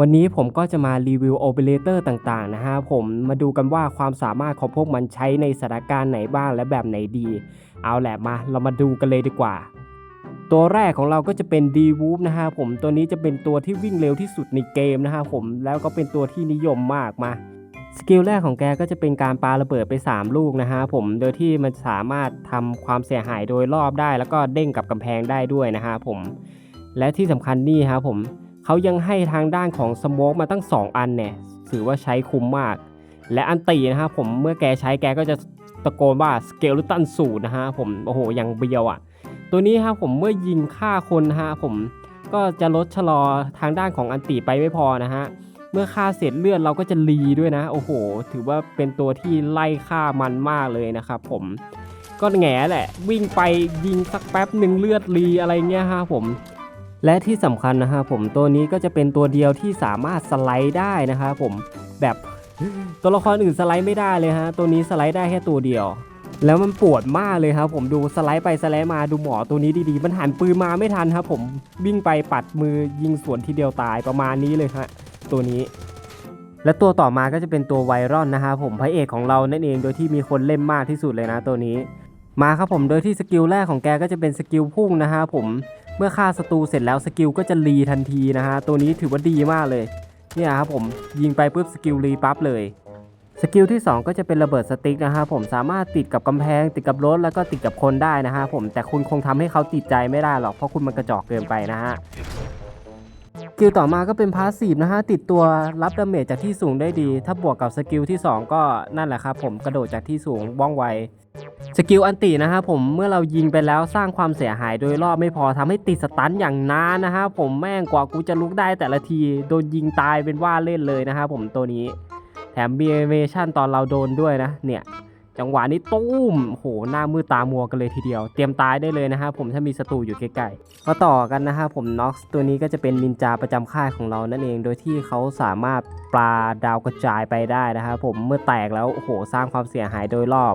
วันนี้ผมก็จะมารีวิวโอเปอเรเตอร์ต่างๆนะฮะผมมาดูกันว่าความสามารถของพวกมันใช้ในสถานการณ์ไหนบ้างและแบบไหนดี เอาแหละมาเรามาดูกันเลยดีกว่า ตัวแรกของเราก็จะเป็น d w o o p นะฮะผมตัวนี้จะเป็นตัวที่วิ่งเร็วที่สุดในเกมนะฮะผมแล้วก็เป็นตัวที่นิยมมากมาสกิลแรกของแกก็จะเป็นการปาระเบิดไป 3 ลูกนะฮะผมโดยที่มันสามารถทำความเสียหายโดยรอบได้ แล้วก็เด้งกับกำแพงได้ด้วยนะฮะผม และที่สำคัญนี่ฮะผม เขายังให้ทางด้านของสโมกมาตั้ง 2 อันเนี่ยถือว่าใช้คุ้มมาก และอันตีนะฮะผมเมื่อแกใช้แกก็จะตะโกนว่าสเกลตันสูตรนะฮะผมโอ้โหยังเบียวอะ ตัวนี้ครับผมเมื่อยิงฆ่าคนนะฮะผมก็จะลดชะลอทางด้านของอันติไปไม่พอนะฮะเมื่อฆ่าเสร็จเลือดเราก็จะรีด้วยนะ โอ้โห ถือว่าเป็นตัวที่ไล่ฆ่ามันมากเลยนะครับผมก็แง่แหละ วิ่งไปยิงสักแป๊บหนึ่งเลือดรีอะไรเงี้ยฮะผม และที่สำคัญนะฮะผมตัวนี้ก็จะเป็นตัวเดียวที่สามารถสไลด์ได้นะครับผมแบบตัวละครอื่นสไลด์ไม่ได้เลยฮะตัวนี้สไลด์ได้แค่ตัวเดียว แล้วมันปวดมากเลยครับ ผมดูสไลด์ไปสไลด์มาดูหมอตัวนี้ดีๆ มันหันปืนมาไม่ทันครับผมวิ่งไปปัดมือยิงสวนทีเดียวตายประมาณนี้เลยฮะตัวนี้ และตัวต่อมาก็จะเป็นตัวไวรอนนะฮะผมพระเอกของเรานั่นเองโดยที่มีคนเล่นมากที่สุดเลยนะตัวนี้มาครับผมโดยที่สกิลแรกของแกก็จะเป็นสกิลพุ่งนะฮะผม เมื่อฆ่าศัตรูเสร็จแล้วสกิลก็จะรีทันทีนะฮะ ตัวนี้ถือว่าดีมากเลย เนี่ยครับผมยิงไปปุ๊บสกิลรีปั๊บเลย สกิลที่ 2 ก็จะเป็นระเบิดสติ๊กนะฮะผมสามารถติดกับกำแพง ติดกับรถแล้วก็ติดกับคนได้นะฮะผมแต่คุณคงทำให้เขาติดใจไม่ได้หรอกเพราะคุณมันกระจอกเกินไปนะฮะ สกิลต่อมาก็เป็นพาสซีฟนะฮะ ติดตัวรับดาเมจจากที่สูงได้ดี ถ้าบวกกับสกิลที่ 2 ก็นั่นแหละครับผมกระโดดจากที่สูงว่องไว สกิลอันตินะฮะผมเมื่อเรายิงไปแล้วสร้างความเสียหายโดยรอบไม่พอทำให้ติดสตันอย่างนานนะฮะผมแม่งกว่ากูจะลุกได้แต่ละที โดนยิงตายเป็นว่าเล่นเลยนะฮะผมตัวนี้ แถมมีเวชั่นตอนเราโดนด้วยนะเนี่ย จังหวะนี้ตุ้มโหหน้ามืดตามัวกันเลยทีเดียว เตรียมตายได้เลยนะฮะผมถ้ามีศัตรูอยู่ใกล้ๆมาต่อกันนะฮะผมน็อกซ์ตัวนี้ก็จะเป็นนินจาประจำค่ายของเรานั่นเอง โดยที่เขาสามารถปลาดาวกระจายไปได้นะฮะผมเมื่อแตกแล้วโหสร้างความเสียหายโดยรอบ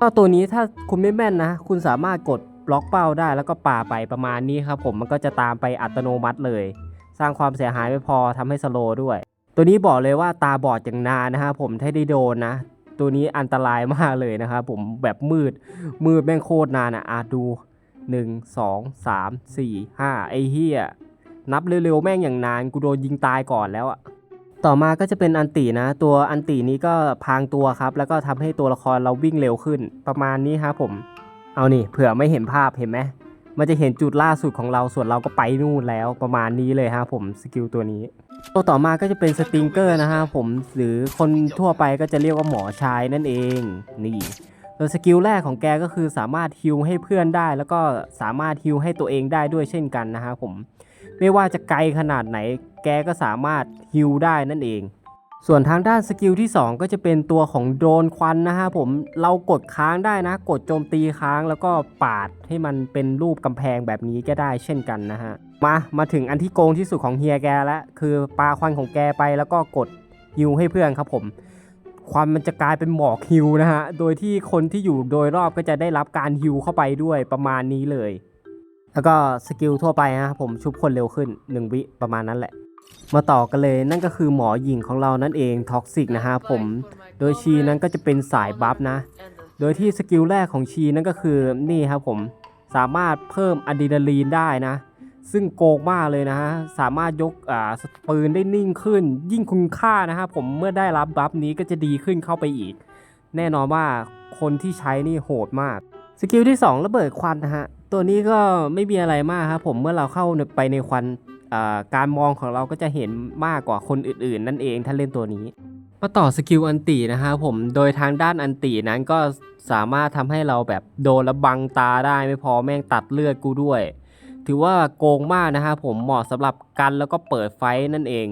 ก็ตัวนี้ถ้าคุณไม่แม่นนะ คุณสามารถกดบล็อกเป้าได้แล้วก็ปาไปประมาณนี้ครับผมมันก็จะตามไปอัตโนมัติเลย สร้างความเสียหายไม่พอทำให้สโลด้วย ตัวนี้บอกเลยว่าตาบอดอย่างนานนะฮะผมถ้าได้โดนนะ ตัวนี้อันตรายมากเลยนะครับผมแบบมืดมืดแม่งโคตรนานอะอาดู 1 2 3 4 5 ไอ้เฮียนับเร็วๆแม่งอย่างนาน กูโดนยิงตายก่อนแล้วอะต่อมาก็จะเป็นอันตีนะ ตัวอันตีนี้ก็พางตัวครับ แล้วก็ทำให้ตัวละครเราวิ่งเร็วขึ้นประมาณนี้ครับผม เอานี่เผื่อไม่เห็นภาพเห็นไหม มันจะเห็นจุดล่าสุดของเราส่วนเราก็ไปนู่นแล้วประมาณนี้เลยฮะผมสกิลตัวนี้ ตัวต่อมาก็จะเป็นสติงเกอร์นะฮะผมหรือคนทั่วไปก็จะเรียกว่าหมอชายนั่นเองนี่โดยสกิลแรกของแกก็คือสามารถฮิลให้เพื่อนได้ แล้วก็สามารถฮิลให้ตัวเองได้ด้วยเช่นกันนะฮะผมไม่ว่าจะไกลขนาดไหน แกก็สามารถฮิลได้นั่นเอง ส่วนทางด้านสกิลที่ 2 ก็จะเป็นตัวของโดนควันนะฮะผมเรากดค้างได้นะ กดโจมตีค้างแล้วก็ปาดให้มันเป็นรูปกำแพงแบบนี้ก็ได้เช่นกันนะฮะ มามาถึงอันที่โกงที่สุดของเฮียแกแล้วคือปาควันของแกไปแล้วก็กดฮิวให้เพื่อนครับผม ควันมันจะกลายเป็นหมอกฮิวนะฮะ โดยที่คนที่อยู่โดยรอบก็จะได้รับการฮิวเข้าไปด้วยประมาณนี้เลย แล้วก็สกิลทั่วไปฮะผมชุบคนเร็วขึ้น 1 วิประมาณนั้นแหละ มาต่อกันเลยนั่นก็คือหมอหญิงของเรานั่นเองท็อกซิกนะฮะผม โดยชีนั้นก็จะเป็นสายบัฟนะ โดยที่สกิลแรกของชีนั่นก็คือนี่ครับผมสามารถเพิ่มอะดรีนาลีนได้นะ ซึ่งโกงมากเลยนะฮะสามารถยกอ่าปืนได้นิ่งขึ้น ยิ่งคุณค่านะฮะผมเมื่อได้รับบัฟนี้ก็จะดีขึ้นเข้าไปอีก แน่นอนว่าคนที่ใช้นี่โหดมาก สกิลที่ 2 ระเบิดควันนะฮะตัวนี้ก็ไม่มีอะไรมากครับผมเมื่อเราเข้าไปในควัน การมองของเราก็จะเห็นมากกว่าคนอื่นๆ นั่นเองถ้าเล่นตัวนี้มาต่อสกิลอันตีนะฮะผมโดยทางด้านอันตีนั้นก็สามารถทำให้เราแบบโดนแล้วบังตาได้ไม่พอแม่งตัดเลือดกูด้วย ถือว่าโกงมากนะฮะผมเหมาะสำหรับกันแล้วก็เปิดไฟท์นั่นเอง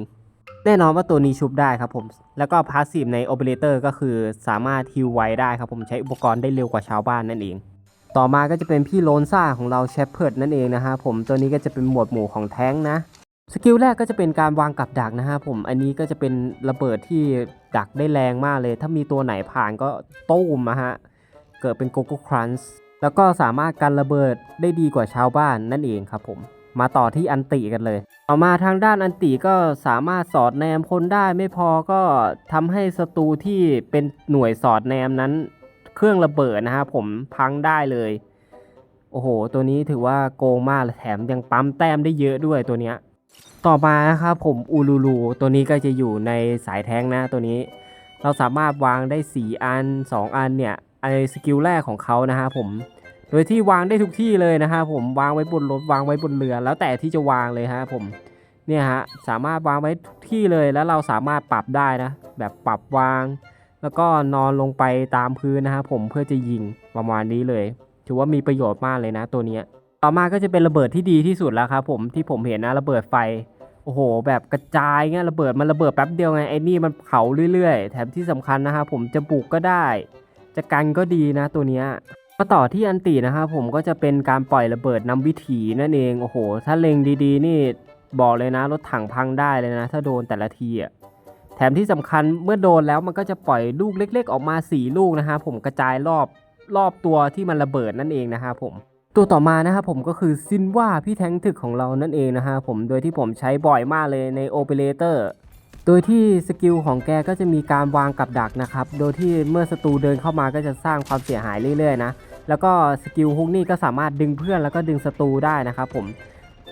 แน่นอนว่าตัวนี้ชุบได้ครับผม แล้วก็พาสซีฟในโอเปอเรเตอร์ก็คือสามารถฮิวไวได้ครับผมใช้อุปกรณ์ได้เร็วกว่าชาวบ้านนั่นเอง ต่อมาก็จะเป็นพี่โลนซ่าของเราเชฟเพิร์ดนั่นเองนะฮะผมตัวนี้ก็จะเป็นหมวดหมู่ของแท้งนะสกิลแรกก็จะเป็นการวางกับดักนะฮะผมอันนี้ก็จะเป็นระเบิดที่ดักได้แรงมากเลย ถ้ามีตัวไหนผ่านก็ตู้มนะฮะเกิดเป็นโกโก้ครันช์แล้วก็สามารถกันระเบิดได้ดีกว่าชาวบ้านนั่นเองครับผมมาต่อที่อันติกันเลยต่อมาทางด้านอันติก็สามารถสอดแนมคนได้ไม่พอก็ทำให้ศัตรูที่เป็นหน่วยสอดแนมนั้น เครื่องระเบิดนะครับผมพังได้เลย โอ้โห ตัวนี้ถือว่าโกงมากและแถมยังปั๊มแต้มได้เยอะด้วยตัวเนี้ยต่อมานะครับผมอูลูลูตัวนี้ก็จะอยู่ในสายแท้งนะตัวนี้ เราสามารถวางได้ 4 อัน 2 อันเนี่ยไอสกิลแรกของเขานะฮะผมโดยที่วางได้ทุกที่เลยนะฮะผมวางไว้บนรถวางไว้บนเรือ แล้วแต่ที่จะวางเลยฮะผมเนี่ยฮะสามารถวางไว้ทุกที่เลยแล้วเราสามารถปรับได้นะแบบปรับวาง แล้วก็นอนลงไปตามพื้นนะฮะผมเพื่อจะยิงประมาณนี้เลย ถือว่ามีประโยชน์มากเลยนะตัวนี้ต่อมาก็จะเป็นระเบิดที่ดีที่สุดแล้วครับผมที่ผมเห็นนะระเบิดไฟโอ้โห แบบกระจายเงี้ยระเบิดมันระเบิดแป๊บเดียวไงไอ้นี่มันเผาเรื่อยๆ แถมที่สำคัญนะครับผมจะปลูกก็ได้ จะกันก็ดีนะตัวเนี้ยมาต่อที่อันตีนะครับผมก็จะเป็นการปล่อยระเบิดนำวิถีนั่นเองโอ้โห ถ้าเล็งดีๆ นี่บอกเลยนะรถถังพังได้เลยนะ ถ้าโดนแต่ละทีอะ แถมที่สำคัญเมื่อโดนแล้วมันก็จะปล่อยลูกเล็ก ๆ ออกมา 4 ลูกนะฮะผมกระจายรอบรอบตัวที่มันระเบิดนั่นเองนะฮะผมตัวต่อมานะครับผมก็คือซินว่าพี่แทงถึกของเรานั่นเองนะฮะผมโดยที่ผมใช้บ่อยมากเลยในโอเปอเรเตอร์โดยที่สกิลของแกก็จะมีการวางกับดักนะครับ โดยที่เมื่อศัตรูเดินเข้ามาก็จะสร้างความเสียหายเรื่อยๆนะ แล้วก็สกิลฮุกนี่ก็สามารถดึงเพื่อนแล้วก็ดึงศัตรูได้นะครับผม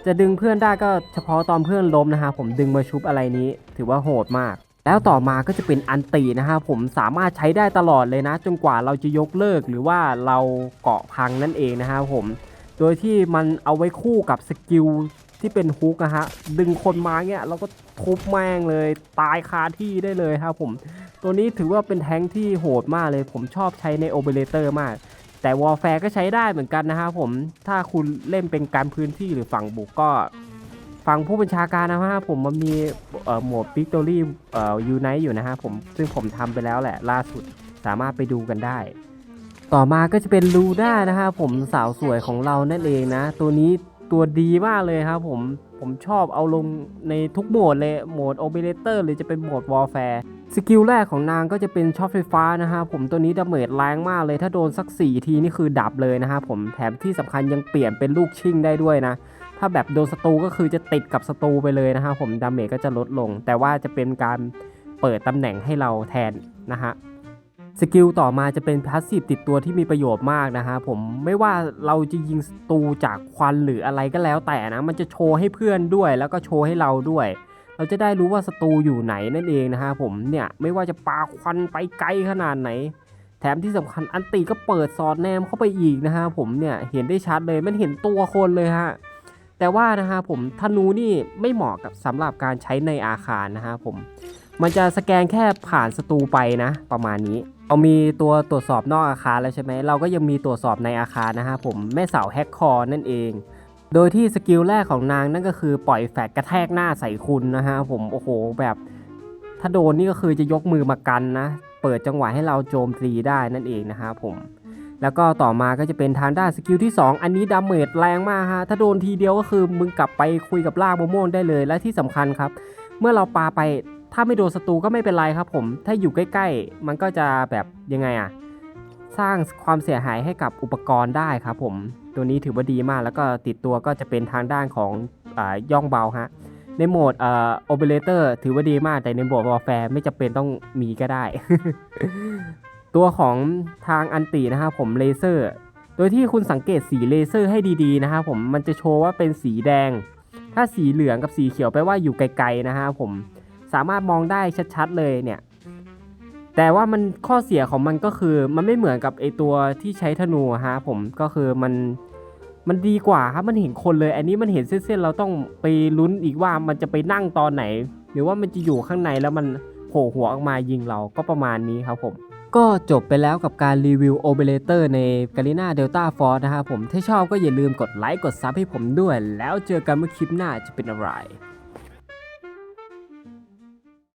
จะดึงเพื่อนได้ก็เฉพาะตอนเพื่อนล้มนะฮะผมดึงมาชุบอะไรนี้ ถือว่าโหดมาก แล้วต่อมาก็จะเป็นอันตีนะฮะผมสามารถใช้ได้ตลอดเลยนะ จนกว่าเราจะยกเลิกหรือว่าเราเกาะพังนั่นเองนะฮะผม โดยที่มันเอาไว้คู่กับสกิลที่เป็นฮุกนะฮะดึงคนมาเนี่ยเราก็ทุบแม่งเลยตายคาที่ได้เลยครับผม ตัวนี้ถือว่าเป็นแท้งที่โหดมากเลย ผมชอบใช้ในโอเปอเรเตอร์มาก แต่วอลแฟร์ก็ใช้ได้เหมือนกันนะครับผมถ้าคุณเล่นเป็นการพื้นที่หรือฝั่งบุกก็ ฝั่งผู้บัญชาการนะฮะผมมันมีโหมด Victory เอ่ยูไนต์อยู่นะฮะผมซึ่งผมทำไปแล้วแหละล่าสุดสามารถไปดูกันได้ ต่อมาก็จะเป็นลูด้านะฮะผมสาวสวยของเรานั่นเองนะ ตัวนี้ตัวดีมากเลยครับผมผมชอบเอาลงในทุกโหมดเลย โหมดโอเปอเรเตอร์หรือจะเป็นโหมดวอลแฟร์สกิลแรกของนางก็จะเป็นช็อตไฟฟ้านะฮะผมตัวนี้ดาเมจแรงมากเลย ถ้าโดนสัก 4 ทีนี่คือดับเลยนะฮะผมแถมที่สำคัญยังเปลี่ยนเป็นลูกชิ่งได้ด้วยนะ ถ้าแบบโดนศัตรูก็คือจะติดกับศัตรูไปเลยนะฮะผมดาเมจก็จะลดลง แต่ว่าจะเป็นการเปิดตำแหน่งให้เราแทนนะฮะสกิลต่อมาจะเป็นพาสซีฟติดตัวที่มีประโยชน์มากนะฮะผมไม่ว่าเราจะยิงศัตรูจากควันหรืออะไรก็แล้วแต่นะมันจะโชว์ให้เพื่อนด้วย แล้วก็โชว์ให้เราด้วย เราจะได้รู้ว่าศัตรูอยู่ไหนนั่นเองนะฮะผมเนี่ยไม่ว่าจะปาควันไปไกลขนาดไหน แถมที่สำคัญอันติก็เปิดสอดแนมเข้าไปอีกนะฮะผมเนี่ยเห็นได้ชัดเลยมันเห็นตัวคนเลยฮะ แต่ว่านะฮะผมธนูนี่ไม่เหมาะกับสำหรับการใช้ในอาคารนะฮะผม มันจะสแกนแค่ผ่านศัตรูไปนะ ประมาณนี้เรามีตัวตรวจสอบนอกอาคารแล้วใช่ไหมเราก็ยังมีตรวจสอบในอาคารนะฮะผมแม่สาวแฮกคอร์นั่นเอง โดยที่สกิลแรกของนางนั่นก็คือปล่อยแฟดกระแทกหน้าใส่คุณนะฮะผมโอ้โหแบบถ้าโดนนี่ก็คือจะยกมือมากันนะ เปิดจังหวะให้เราโจมตีได้นั่นเองนะฮะผม แล้วก็ต่อมาก็จะเป็นทางด้านสกิลที่ 2 อันนี้ดาเมจแรงมากฮะ ถ้าโดนทีเดียวก็คือมึงกลับไปคุยกับล่างโมโมนได้เลย และที่สำคัญครับ เมื่อเราปาไปถ้าไม่โดนศัตรูก็ไม่เป็นไรครับผม ถ้าอยู่ใกล้ ๆ มันก็จะแบบยังไงอะสร้างความเสียหายให้กับอุปกรณ์ได้ครับผม ตัวนี้ถือว่าดีมาก แล้วก็ติดตัวก็จะเป็นทางด้านของอย่องเบาฮะ ในโหมดเอ่อโอเปอเรเตอร์ถือว่าดีมาก แต่ในโหมดวอลแฟร์ไม่จำเป็นต้องมีก็ได้ ตัวของทางอันตีนะครับผมเลเซอร์โดยที่คุณสังเกตสีเลเซอร์ให้ดีๆนะครับผมมันจะโชว์ว่าเป็นสีแดง ถ้าสีเหลืองกับสีเขียวแปลว่าอยู่ไกลๆนะฮะผมสามารถมองได้ชัดๆเลยเนี่ยแต่ว่ามันข้อเสียของมันก็คือมันไม่เหมือนกับไอตัวที่ใช้ธนูฮะผมก็คือมันมันดีกว่าครับมันเห็นคนเลย อันนี้มันเห็นเส้นๆเราต้องไปลุ้นอีกว่ามันจะไปนั่งตอนไหน หรือว่ามันจะอยู่ข้างในแล้วมันโผล่หัวออกมายิงเราก็ประมาณนี้ครับผม ก็จบไปแล้วกับการรีวิวโอเปอเรเตอร์ใน g a l i n a Delta Force นะครับผม ถ้าชอบก็อย่าลืมกดไลค์กดซับให้ผมด้วย แล้วเจอกันเมื่อคลิปหน้าจะเป็นอะไร